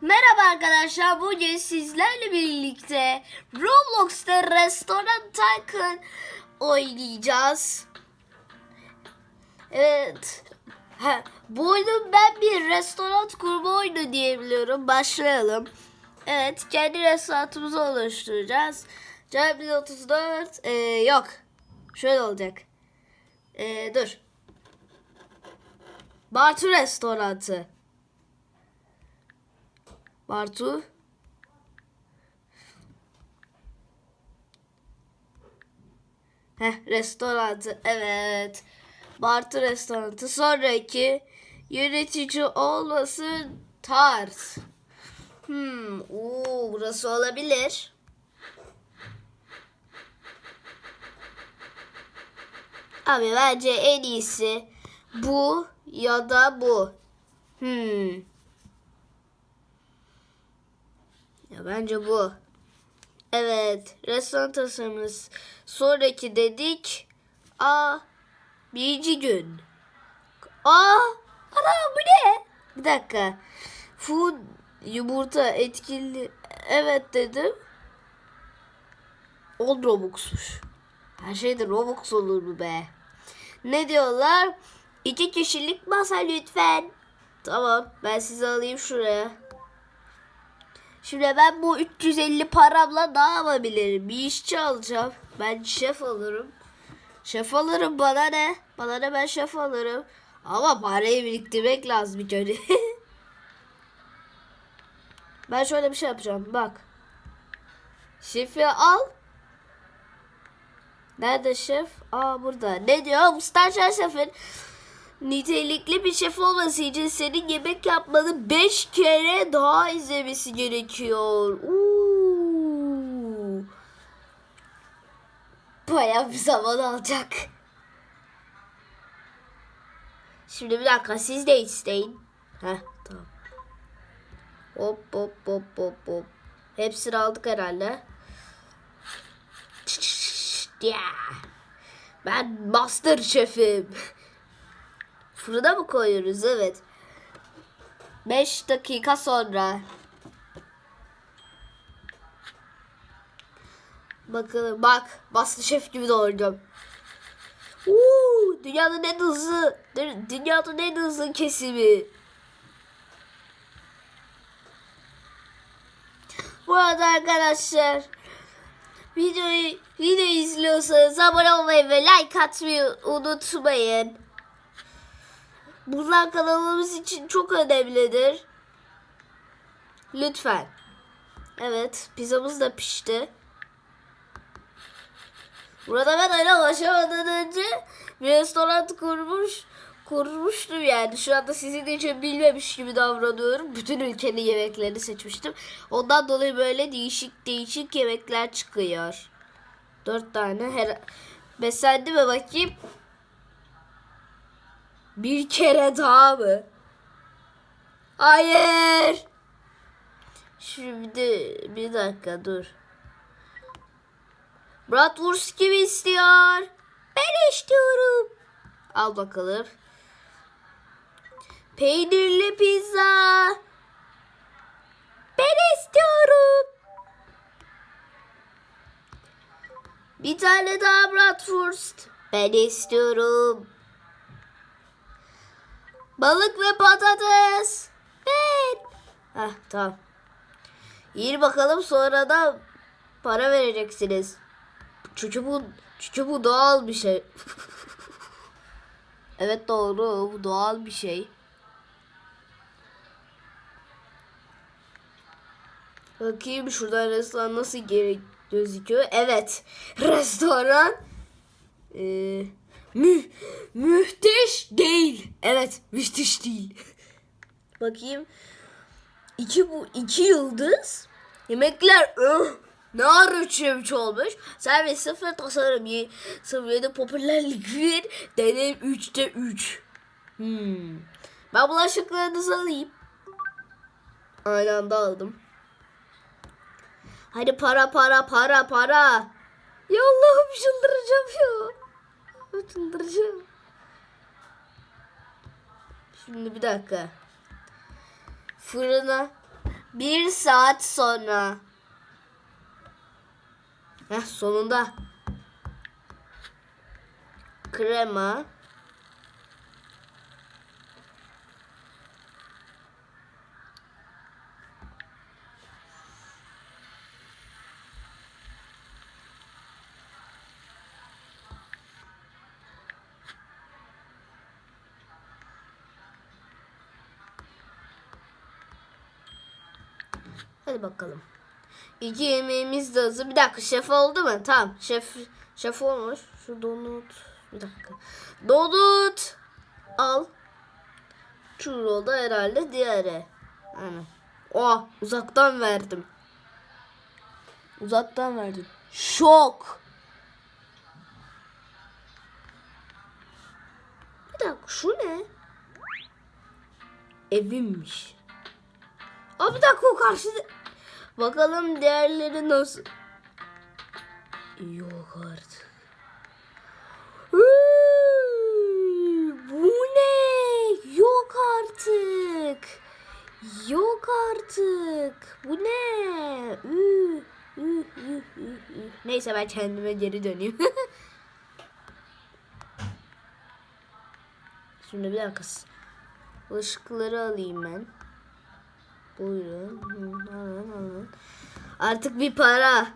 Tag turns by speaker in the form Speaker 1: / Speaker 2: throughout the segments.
Speaker 1: Merhaba arkadaşlar. Bugün sizlerle birlikte Roblox'ta Restoran Tycoon oynayacağız. Evet. Ha, bu oyunun ben bir restoran kurma oyunu diyebiliyorum. Başlayalım. Evet, kendi restoranımızı oluşturacağız. Cem 34 ee, yok. Şöyle olacak. Ee, dur. Bartu Restoranı. Bartu. Heh, restoranı. Evet. Bartu restoranı. Sonraki yönetici olmasın tarz. Hmm, oo, burası olabilir. Abi bence en iyisi bu ya da bu. Hmm. Ya bence bu. Evet. Restoran tasarımımız. Sonraki dedik. Aa. Birinci gün. Aa. Ana bu ne? Bir dakika. Food yumurta etkili. Evet dedim. On Robux'muş. Her şeyde Robux olur mu be? Ne diyorlar? İki kişilik masa lütfen. Tamam ben sizi alayım şuraya. Şimdi ben bu 350 paramla ne yapabilirim? Bir işçi alacağım. Ben şef alırım. Şef alırım bana ne? Bana ne ben şef alırım. Ama parayı biriktirmek lazım ilk önce. ben şöyle bir şey yapacağım. Bak. Şefi al. Nerede şef? Aa burada. Ne diyor? Mustafa Şef'in nitelikli bir şef olması için senin yemek yapmanı 5 kere daha izlemesi gerekiyor. Uuu. Bayağı bir zaman alacak. Şimdi bir dakika siz de isteyin. Heh tamam. Hop hop hop hop hop. Hepsini aldık herhalde. Ben master şefim. Fırına mı koyuyoruz? Evet. 5 dakika sonra. Bakalım bak master şef gibi doğuracağım. Uuu, dünyanın en hızlı dü- dünyanın en hızlı kesimi. Bu arada arkadaşlar videoyu video izliyorsanız abone olmayı ve like atmayı unutmayın. Bunlar kanalımız için çok önemlidir. Lütfen. Evet, pizzamız da pişti. Burada ben öyle başlamadan önce bir restoran kurmuş kurmuştum yani. Şu anda sizin için bilmemiş gibi davranıyorum. Bütün ülkenin yemeklerini seçmiştim. Ondan dolayı böyle değişik değişik yemekler çıkıyor. Dört tane her beslendi mi bakayım? Bir kere daha mı? Hayır. Şimdi bir dakika dur. Bratwurst kimi istiyor? Ben istiyorum. Al bakalım. Peynirli pizza. Ben istiyorum. Bir tane daha bratwurst. Ben istiyorum. Balık ve patates. Ben. Heh tamam. İyi bakalım sonra da para vereceksiniz. Çünkü bu, çünkü bu doğal bir şey. evet doğru bu doğal bir şey. Bakayım şuradan restoran nasıl geri gözüküyor. Evet restoran ee, mü, müthiş değil. Evet müthiş değil. Bakayım. İki bu iki yıldız. Yemekler öh, ne ara olmuş. Servis sıfır tasarım ye, seviyede popülerlik bir deneyim üçte üç. Hmm. Ben bulaşıklarınızı alayım. Aynı anda aldım. Hadi para para para para. Ya Allah'ım çıldıracağım ya. Çıldıracağım. Şimdi bir dakika. Fırına Bir saat sonra. Heh sonunda. Krema. Hadi bakalım. İki yemeğimiz de hazır. Bir dakika şef oldu mu? Tamam. Şef şef olmuş. Şu donut. Bir dakika. Donut. Al. Churro da herhalde diğeri. Aynen. Oh uzaktan verdim. Uzaktan verdim. Şok. Bir dakika şu ne? Evimmiş. Aa bir dakika o karşıda. Bakalım diğerleri nasıl? Yok artık. Bu ne? Yok artık. Yok artık. Bu ne? Neyse ben kendime geri döneyim. Şimdi bir dakika. Işıkları alayım ben. Buyurun. Alın alın. Artık bir para.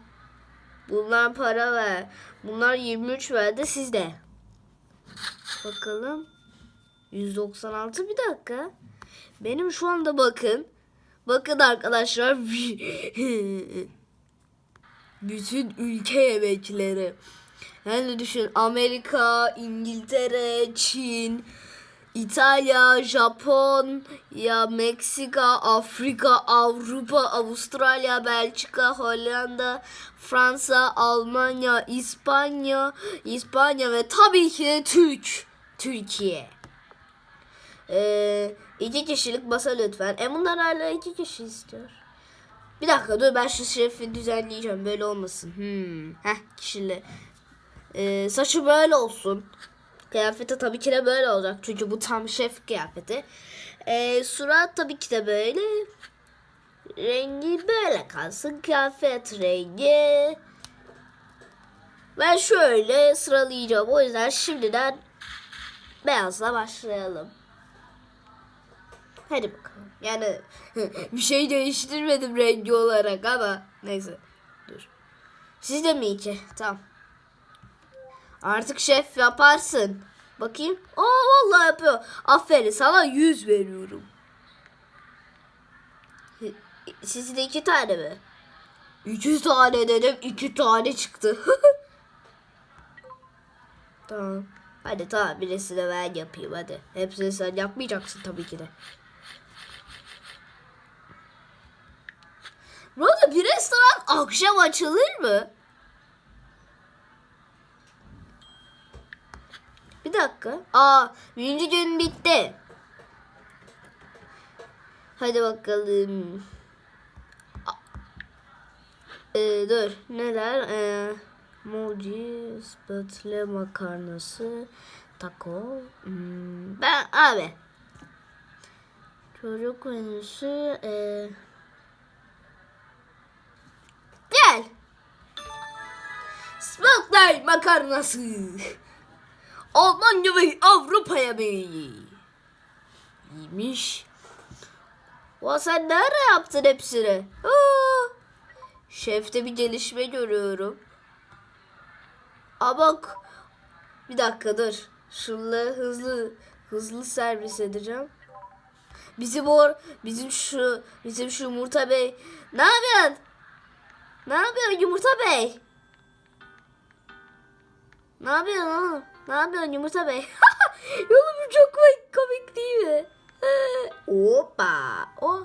Speaker 1: Bunlar para ver. Bunlar 23 verdi sizde. Bakalım. 196 bir dakika. Benim şu anda bakın. Bakın arkadaşlar. Bütün ülke yemekleri. Yani düşün Amerika, İngiltere, Çin, İtalya, Japon, ya Meksika, Afrika, Avrupa, Avustralya, Belçika, Hollanda, Fransa, Almanya, İspanya, İspanya ve tabii ki de Türk, Türkiye. Ee, iki kişilik masa lütfen. E bunlar hala iki kişi istiyor. Bir dakika dur ben şu şefi düzenleyeceğim böyle olmasın. Hmm. Heh kişili. Ee, saçı böyle olsun. Kıyafeti tabii ki de böyle olacak. Çünkü bu tam şef kıyafeti. Ee, surat tabii ki de böyle. Rengi böyle kalsın. Kıyafet rengi. Ben şöyle sıralayacağım. O yüzden şimdiden beyazla başlayalım. Hadi bakalım. Yani bir şey değiştirmedim rengi olarak ama neyse. Dur. Siz de mi iki? Tamam. Artık şef yaparsın. Bakayım. Aa vallahi yapıyor. Aferin sana 100 veriyorum. Siz de iki tane mi? İki tane dedim. iki tane çıktı. tamam. Hadi tamam birisi de ben yapayım hadi. Hepsini sen yapmayacaksın tabii ki de. Burada bir restoran akşam açılır mı? Bir dakika. Aa, birinci gün bitti. Hadi bakalım. Ee, dur. Neler? Ee, moji, spatle makarnası, taco. Hmm, ben abi. Çocuk menüsü. Ee, gel. Spatle makarnası. Almanya ve Avrupa yemeği. İyiymiş. O sen nerede yaptın hepsini? Aa, şefte bir gelişme görüyorum. Aa bak. Bir dakika dur. Şunları hızlı hızlı servis edeceğim. Bizim o bizim şu bizim şu yumurta bey. Ne yapıyorsun? Ne yapıyorsun yumurta bey? Ne yapıyorsun oğlum? Ne yapıyorsun Yumurta Bey? Oğlum bu çok komik, değil mi? Hoppa. O.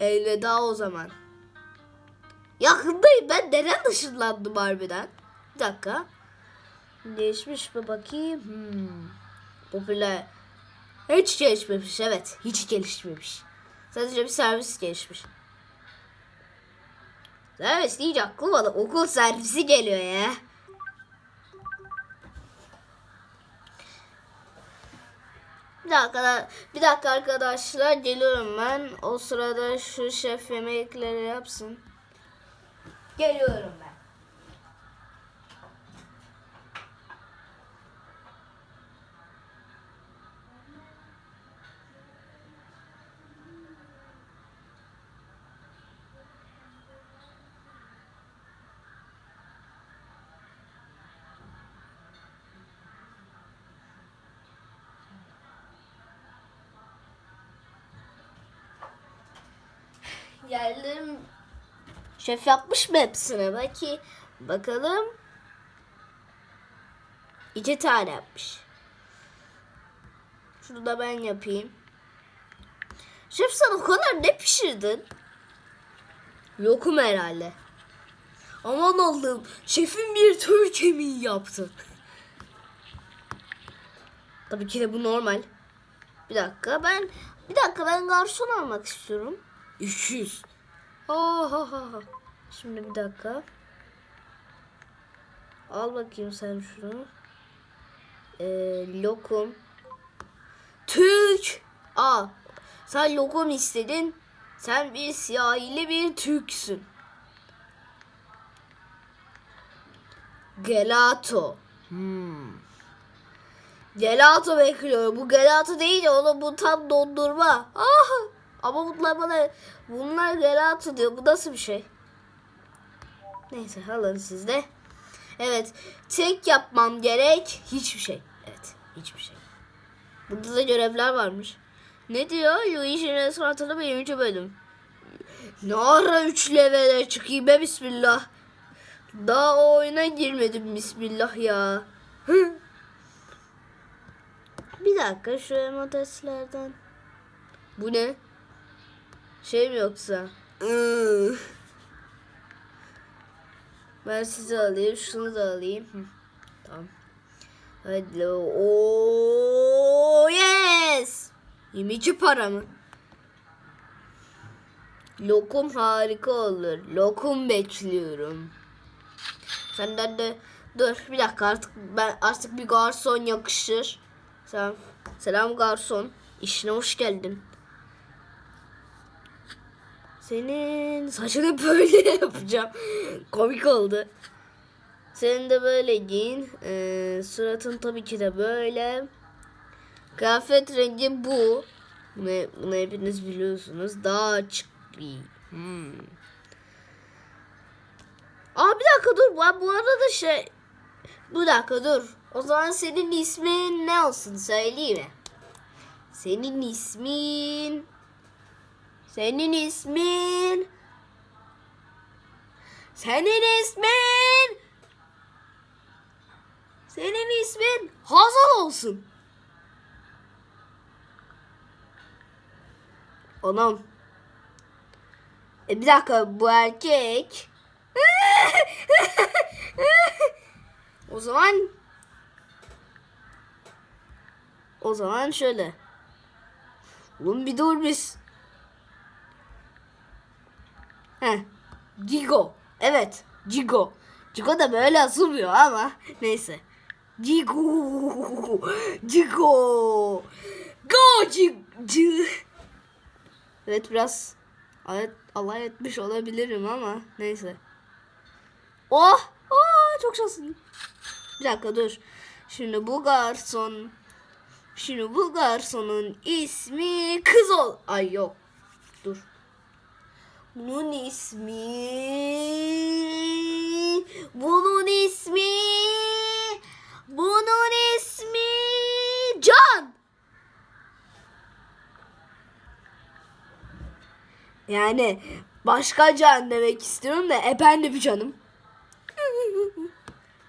Speaker 1: Elveda o zaman. Yakındayım ben. Neden ışınlandım harbiden? Bir dakika. Değişmiş mi bakayım? Hmm. Popüler. Hiç gelişmemiş evet. Hiç gelişmemiş. Sadece bir servis gelişmiş. Servis deyince aklıma da okul servisi geliyor ya. Bir dakika, bir dakika arkadaşlar geliyorum ben. O sırada şu şef yemekleri yapsın. Geliyorum ben. Geldim. Şef yapmış mı hepsini? Belki bakalım. İki tane yapmış. Şunu da ben yapayım. Şef sen o kadar ne pişirdin? Lokum herhalde. Aman Allah'ım. Şefim bir tür kemiği yaptı. Tabii ki de bu normal. Bir dakika ben bir dakika ben garson almak istiyorum. 200. Ha ha ha ha. Şimdi bir dakika. Al bakayım sen şunu. Ee, lokum. Türk. Aa. Sen lokum istedin. Sen bir siyahili bir Türksün. Gelato. Hmm. Gelato bekliyorum. Bu gelato değil ya oğlum bu tam dondurma. Ah! Ama bunlar bana bunlar gelato diyor. Bu nasıl bir şey? Neyse alın siz de. Evet. Tek yapmam gerek hiçbir şey. Evet. Hiçbir şey. Burada da görevler varmış. Ne diyor? Luigi'nin restoranında birinci bölüm. Ne ara 3 levele çıkayım be bismillah. Daha o oyuna girmedim bismillah ya. Bir dakika şu emoteslerden. Bu ne? Şey mi yoksa? Ben sizi alayım. Şunu da alayım. Hı, Tamam. Hadi. Oo yes. 22 para mı? Lokum harika olur. Lokum bekliyorum. Senden de dur bir dakika artık ben artık bir garson yakışır. Selam. Selam garson. İşine hoş geldin. Senin saçını böyle yapacağım. Komik oldu. Senin de böyle giyin. Ee, suratın tabii ki de böyle. Kıyafet rengi bu. Bunu, bunu hepiniz biliyorsunuz. Daha açık bir. Hmm. Aa bir dakika dur. Ben bu arada şey... Bir dakika dur. O zaman senin ismin ne olsun söyleyeyim mi? Senin ismin... Senin ismin... Senin ismin... Senin ismin Hazal olsun. Anam. E bir dakika bu erkek. o zaman o zaman şöyle. Oğlum bir dur biz. Heh. Evet. Gigo. Gigo da böyle asılmıyor ama neyse. Gigo. Gigo. Go Gigo. Evet biraz evet, alay etmiş olabilirim ama neyse. Oh! Oh! Çok şanslıyım. Bir dakika dur. Şimdi bu garson Şimdi bu garsonun ismi kız ol. Ay yok. Dur. Bunun ismi Bunun ismi Bunun ismi Can. Yani başka can demek istiyorum da e bir canım.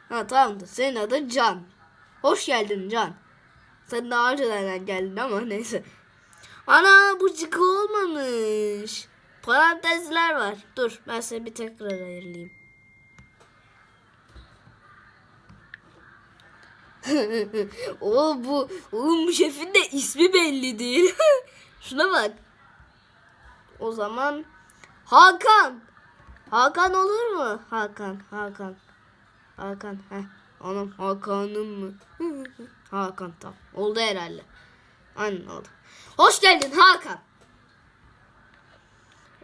Speaker 1: ha tamamdır. Senin adın Can. Hoş geldin Can. Sen daha önceden geldin ama neyse. Ana bu cık olmamış. Parantezler var. Dur ben seni bir tekrar ayarlayayım. o bu oğlum bu şefin de ismi belli değil. Şuna bak. O zaman Hakan. Hakan olur mu? Hakan, Hakan. Hakan. Heh. Anam Hakan'ım mı? Hakan tamam. Oldu herhalde. Aynen oldu. Hoş geldin Hakan.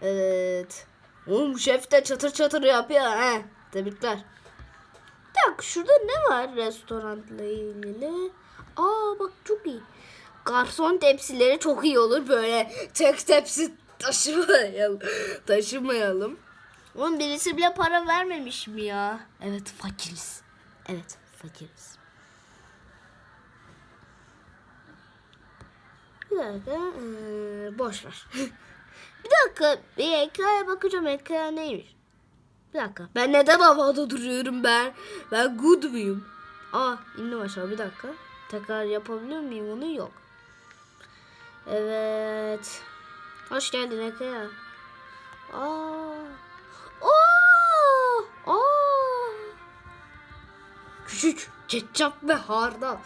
Speaker 1: Evet. Oğlum şef de çatır çatır yapıyor ha. Tebrikler. Dakika şurada ne var restoranla ilgili? Aa bak çok iyi. Garson tepsileri çok iyi olur. Böyle tek tepsi taşımayalım. taşımayalım. Oğlum birisi bile para vermemiş mi ya? Evet fakiriz. Evet fakiriz. Bir dakika. ee, boş ver. bir dakika. Bir ekrana bakacağım. Ekran neymiş? Bir dakika. Ben neden havada duruyorum ben? Ben good muyum? Aa indim aşağı bir dakika. Tekrar yapabiliyor muyum onu? Yok. Evet. Hoş geldin Eke. Aa. Aa. Aa. Küçük ketçap ve hardal.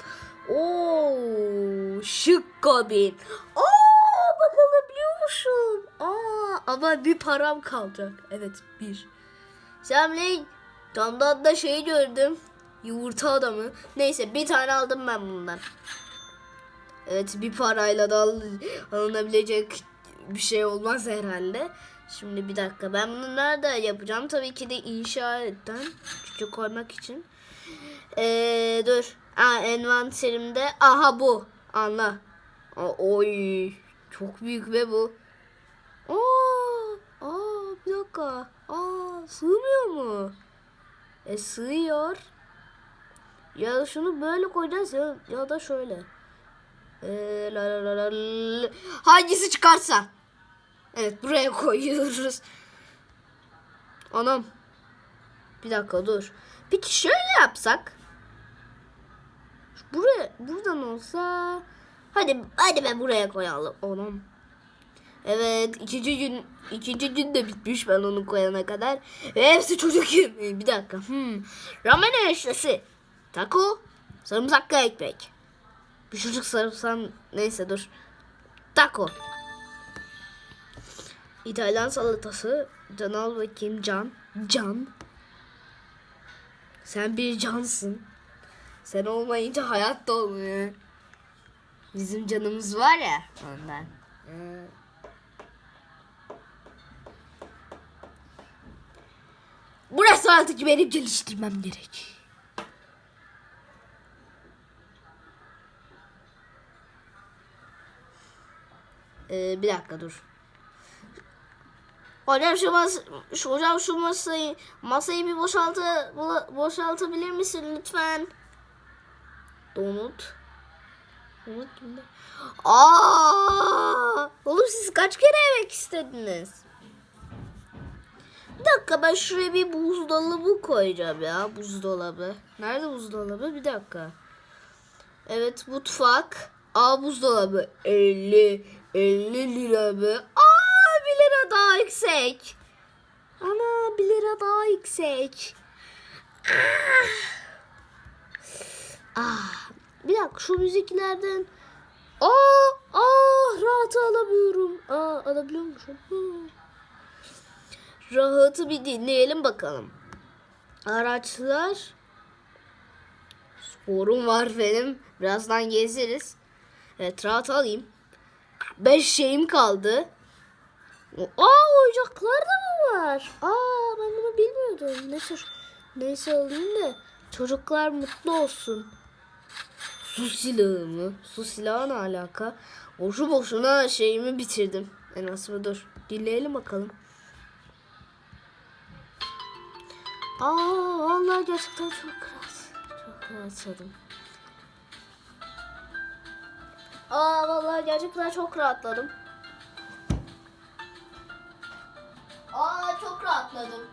Speaker 1: Oo, şık kabin. Aa, bak alabiliyormuşum. Aa, ama bir param kalacak. Evet, bir. Selamünaleyküm. Damdan da şey gördüm. Yumurta adamı. Neyse bir tane aldım ben bundan. Evet bir parayla da al- alınabilecek bir şey olmaz herhalde. Şimdi bir dakika ben bunu nerede yapacağım? Tabii ki de inşaatten. Çünkü koymak için. Ee, dur. Aa, envanterimde. Aha bu. Anla. Aa, oy. Çok büyük ve bu. Aa, aa bir dakika. Aa sığmıyor mu? E sığıyor. Ya şunu böyle koyacağız ya, ya da şöyle. Ee, la la la la. Hangisi çıkarsa. Evet buraya koyuyoruz. Anam. Bir dakika dur. Peki şöyle yapsak. Buraya buradan olsa hadi hadi ben buraya koyalım anam. Evet ikinci gün ikinci gün de bitmiş ben onu koyana kadar. Ve hepsi çocuk yemeği. Bir dakika. Hmm. Ramen eşlesi. Taco. Sarımsaklı ekmek. Bir çocuk sarımsak neyse dur. Taco. İtalyan salatası. Can al bakayım can. Can. Sen bir cansın. Sen olmayınca hayat da olmuyor. Bizim canımız var ya ondan. Ee, Burası artık benim geliştirmem gerek. Ee, bir dakika dur. Hocam şu mas hocam şu masayı masayı bir boşaltı boşaltabilir misin lütfen? Donut. Donut kimde? Aa! Oğlum siz kaç kere yemek istediniz? Bir dakika ben şuraya bir buzdolabı koyacağım ya. Buzdolabı. Nerede buzdolabı? Bir dakika. Evet mutfak. Aa buzdolabı. 50 50 lira mı? Aa 1 lira daha yüksek. Ana 1 lira daha yüksek. Ah. Ah. Bir dakika şu müziklerden. Aa, aa rahatı alamıyorum. Aa alabiliyormuşum. Hmm. Rahatı bir dinleyelim bakalım. Araçlar. Sporum var benim. Birazdan gezeriz. Evet rahat alayım. Beş şeyim kaldı. Aa oyuncaklar da mı var? Aa ben bunu bilmiyordum. Neyse, neyse alayım da çocuklar mutlu olsun. Su silahı mı? Su silahı ne alaka? Boşu boşuna şeyimi bitirdim. En azından dur. Dinleyelim bakalım. Aa vallahi gerçekten çok rahat. Çok rahatladım. Aa vallahi gerçekten çok rahatladım. Aa çok rahatladım.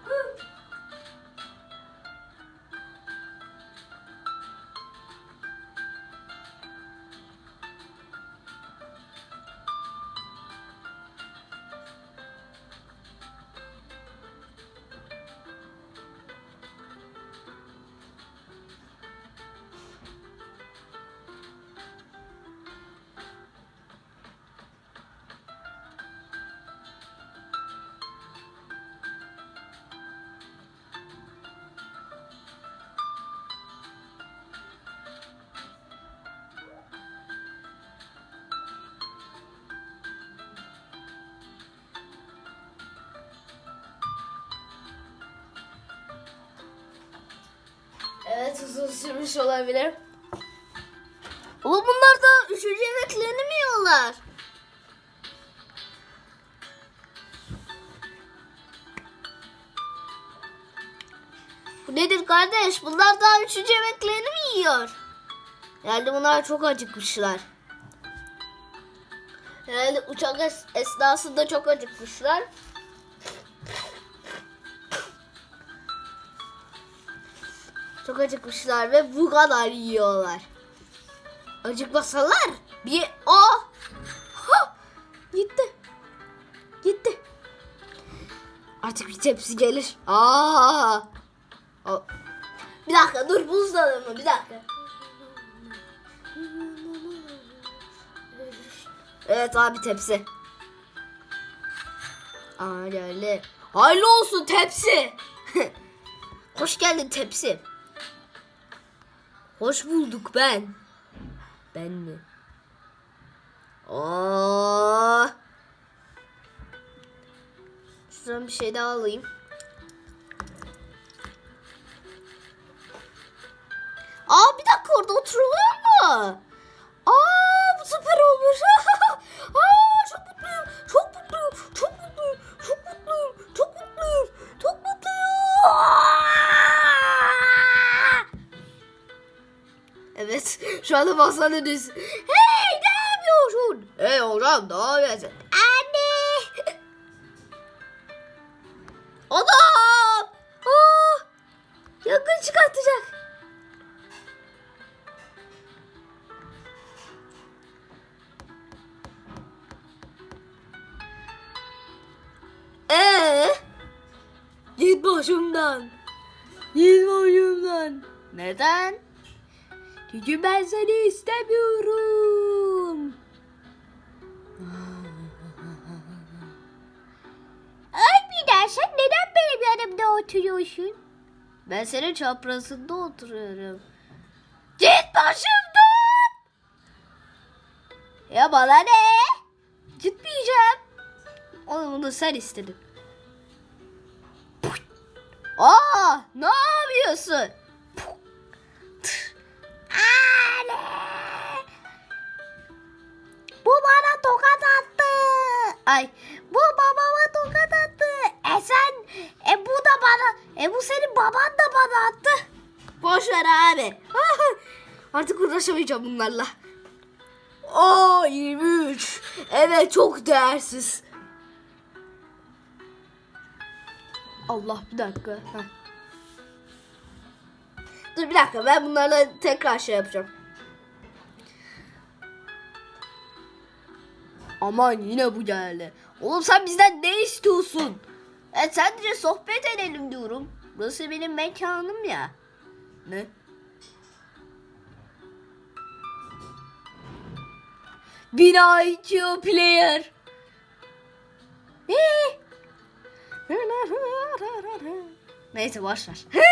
Speaker 1: Evet uzun sürmüş olabilir. Oğlum bunlar da üçüncü yemeklerini mi yiyorlar? Bu nedir kardeş? Bunlar daha üçüncü yemeklerini mi yiyor? Herhalde bunlar çok acıkmışlar. Herhalde uçak es- esnasında çok acıkmışlar. Çok acıkmışlar ve bu kadar yiyorlar. Acıkmasalar bir o ha gitti. Gitti. Artık bir tepsi gelir. Aa. Bir dakika dur buzdolabı bir dakika. Evet abi tepsi. Aa geldi. Hayırlı olsun tepsi. Hoş geldin tepsi. Hoş bulduk ben. Ben mi? Aa. Şuradan bir şey daha alayım. Aa bir dakika orada oturuluyor mu? Aa bu süper olmuş. Aa çok mutluyum. Çok mutluyum. Çok mutluyum. Çok mutluyum. Çok mutluyum. Çok mutluyum. Evet. Şu anda masanın üstü. Hey ne yapıyorsun? Hey hocam ne yapıyorsun? Anne. Adam. Aa! Yakın çıkartacak. Çünkü ben seni istemiyorum. Ay sen neden benim yanımda oturuyorsun? Ben senin çaprazında oturuyorum. Git başımdan! Ya bana ne? Gitmeyeceğim. Oğlum bunu sen istedin. Aa, ne yapıyorsun? Tokat attı. Ay, bu babama tokat attı. E sen, e bu da bana, e bu senin baban da bana attı. Boş ver abi. Artık uğraşamayacağım bunlarla. Aa 23. Evet çok değersiz. Allah bir dakika. Heh. Dur bir dakika ben bunlarla tekrar şey yapacağım. Aman yine bu geldi. Oğlum sen bizden ne istiyorsun? E sadece sohbet edelim diyorum. Burası benim mekanım ya. Ne? Bina IQ player. Ne? Neyse boş ver.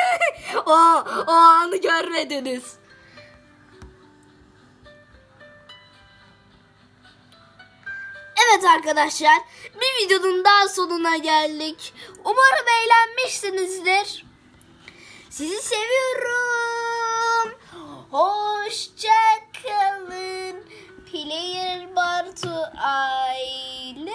Speaker 1: o, o anı görmediniz. Evet arkadaşlar bir videonun daha sonuna geldik. Umarım eğlenmişsinizdir. Sizi seviyorum. Hoşça kalın. Player Bartu ailesi.